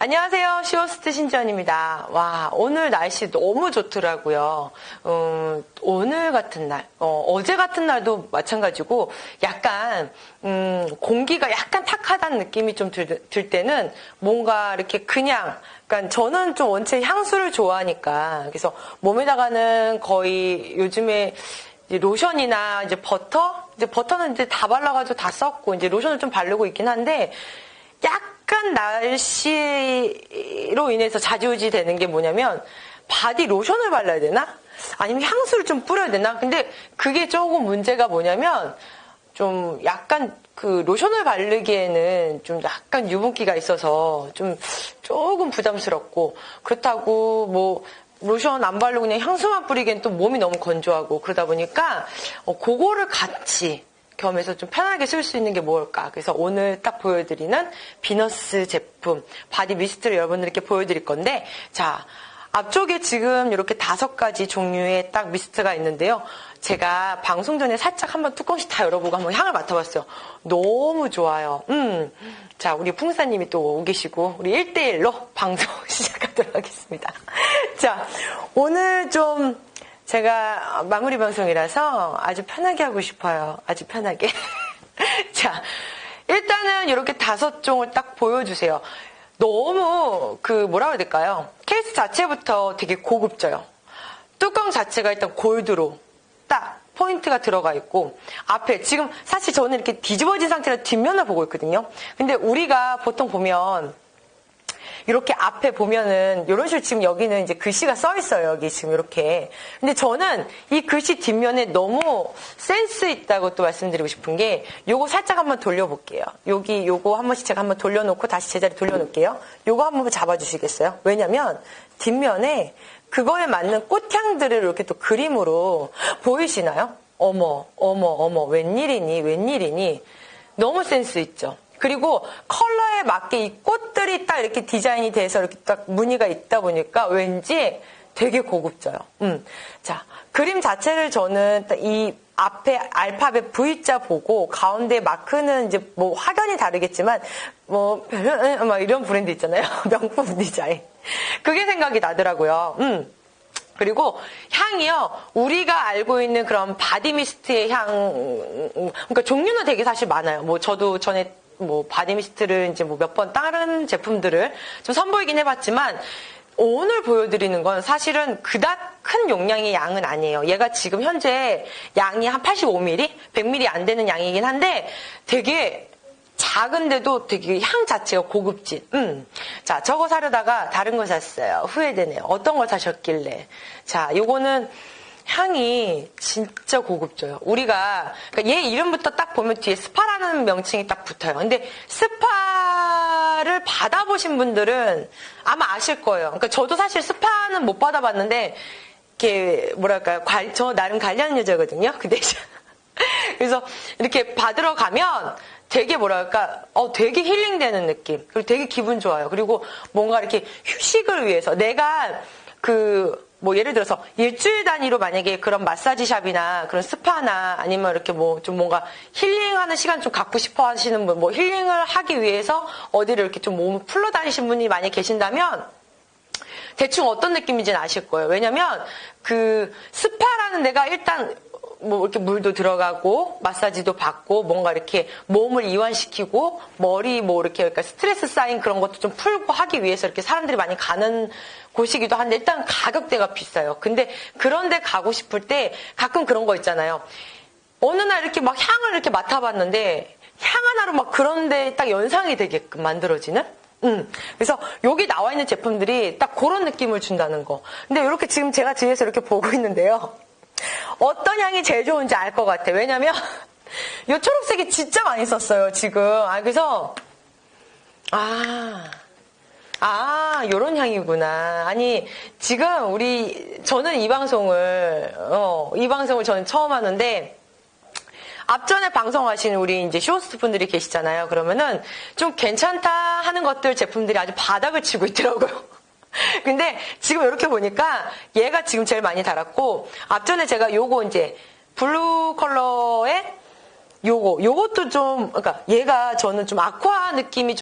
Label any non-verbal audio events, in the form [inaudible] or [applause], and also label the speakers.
Speaker 1: 안녕하세요. 시오스트 신전입니다. 와, 오늘 날씨 너무 좋더라고요. 음, 오늘 같은 날, 어, 제 같은 날도 마찬가지고 약간, 음, 공기가 약간 탁하다는 느낌이 좀 들, 들 때는 뭔가 이렇게 그냥, 그러니까 저는 좀 원체 향수를 좋아하니까 그래서 몸에다가는 거의 요즘에 로션이나 이제 버터, 이제 버터는 이제 다 발라가지고 다 썼고 이제 로션을 좀 바르고 있긴 한데 약 간 날씨로 인해서 자지우지 되는 게 뭐냐면 바디 로션을 발라야 되나? 아니면 향수를 좀 뿌려야 되나? 근데 그게 조금 문제가 뭐냐면 좀 약간 그 로션을 바르기에는 좀 약간 유분기가 있어서 좀 조금 부담스럽고 그렇다고 뭐 로션 안 바르고 그냥 향수만 뿌리기엔 또 몸이 너무 건조하고 그러다 보니까 어, 그거를 같이 겸해서 좀 편하게 쓸 수 있는 게 뭘까. 그래서 오늘 딱 보여드리는 비너스 제품 바디 미스트를 여러분들께 보여드릴 건데 자 앞쪽에 지금 이렇게 다섯 가지 종류의 딱 미스트가 있는데요. 제가 방송 전에 살짝 한번 뚜껑씩 다 열어보고 한번 향을 맡아봤어요. 너무 좋아요. 음. 자, 우리 풍사님이 또 오 계시고, 우리 1대1로 방송 [laughs] 시작하도록 하겠습니다. 자, 오늘 좀 제가 마무리 방송이라서 아주 편하게 하고 싶어요. 아주 편하게. [laughs] 자, 일단은 이렇게 다섯 종을 딱 보여주세요. 너무 그 뭐라고 해야 될까요? 케이스 자체부터 되게 고급져요. 뚜껑 자체가 일단 골드로 딱 포인트가 들어가 있고 앞에 지금 사실 저는 이렇게 뒤집어진 상태로 뒷면을 보고 있거든요. 근데 우리가 보통 보면 이렇게 앞에 보면은 이런 식으로 지금 여기는 이제 글씨가 써 있어요. 여기 지금 이렇게. 근데 저는 이 글씨 뒷면에 너무 센스 있다고 또 말씀드리고 싶은 게 요거 살짝 한번 돌려볼게요. 여기 요거 한 번씩 제가 한번 돌려놓고 다시 제자리 돌려놓을게요. 요거 한번 잡아주시겠어요? 왜냐면 뒷면에 그거에 맞는 꽃향들을 이렇게 또 그림으로 보이시나요? 어머, 어머, 어머, 웬일이니, 웬일이니. 너무 센스 있죠? 그리고 컬러에 맞게 이 꽃 들이 딱 이렇게 디자인이 돼서 이렇게 딱 무늬가 있다 보니까 왠지 되게 고급져요. 음. 자, 그림 자체를 저는 이 앞에 알파벳 V자 보고 가운데 마크는 이제 뭐 확연히 다르겠지만 뭐 [laughs] 막 이런 브랜드 있잖아요. [laughs] 명품 디자인. 그게 생각이 나더라고요. 음. 그리고 향이요, 우리가 알고 있는 그런 바디미스트의 향, 그러니까 종류는 되게 사실 많아요. 뭐 저도 전에 뭐 바디미스트를 이제 뭐 몇 번 다른 제품들을 좀 선보이긴 해봤지만 오늘 보여드리는 건 사실은 그닥 큰 용량의 양은 아니에요. 얘가 지금 현재 양이 한 85ml, 100ml 안 되는 양이긴 한데 되게 작은데도 되게 향 자체가 고급진. 음. 자, 저거 사려다가 다른 거 샀어요. 후회되네요. 어떤 걸 사셨길래. 자, 요거는 향이 진짜 고급져요. 우리가 그러니까 얘 이름부터 딱 보면 뒤에 스파라는 명칭이 딱 붙어요. 근데 스파를 받아보신 분들은 아마 아실 거예요. 그러니까 저도 사실 스파는 못 받아봤는데 이렇게 뭐랄까요? 관, 저 나름 관련 여자거든요. 근데 [laughs] 그래서 이렇게 받으러 가면 되게 뭐랄까, 어, 되게 힐링되는 느낌. 그리고 되게 기분 좋아요. 그리고 뭔가 이렇게 휴식을 위해서 내가 그, 뭐 예를 들어서 일주일 단위로 만약에 그런 마사지 샵이나 그런 스파나 아니면 이렇게 뭐 좀 뭔가 힐링하는 시간 좀 갖고 싶어 하시는 분, 뭐 힐링을 하기 위해서 어디를 이렇게 좀 몸을 풀러 다니신 분이 많이 계신다면 대충 어떤 느낌인지는 아실 거예요. 왜냐면 그 스파라는 데가 일단 뭐 이렇게 물도 들어가고 마사지도 받고 뭔가 이렇게 몸을 이완시키고 머리 뭐 이렇게 그러니까 스트레스 쌓인 그런 것도 좀 풀고 하기 위해서 이렇게 사람들이 많이 가는 곳이기도 한데 일단 가격대가 비싸요. 근데 그런데 가고 싶을 때 가끔 그런 거 있잖아요. 어느 날 이렇게 막 향을 이렇게 맡아봤는데 향 하나로 막 그런데 딱 연상이 되게끔 만들어지는? 음. 그래서 여기 나와 있는 제품들이 딱 그런 느낌을 준다는 거. 근데 이렇게 지금 제가 뒤에서 이렇게 보고 있는데요. 어떤 향이 제일 좋은지 알 것 같아. 왜냐면 [laughs] 이 초록색이 진짜 많이 썼어요, 지금. 아, 그래서 아. 아, 요런 향이구나. 아니, 지금 우리, 저는 이 방송을, 어, 이 방송을 저는 처음 하는데, 앞전에 방송하신 우리 이제 쇼호스트 분들이 계시잖아요. 그러면은 좀 괜찮다 하는 것들 제품들이 아주 바닥을 치고 있더라고요. [laughs] 근데 지금 이렇게 보니까 얘가 지금 제일 많이 달았고 앞전에 제가 요거 이제 블루 컬러의 요거 요것도 좀 그러니까 얘가 저는 좀 아쿠아 느낌이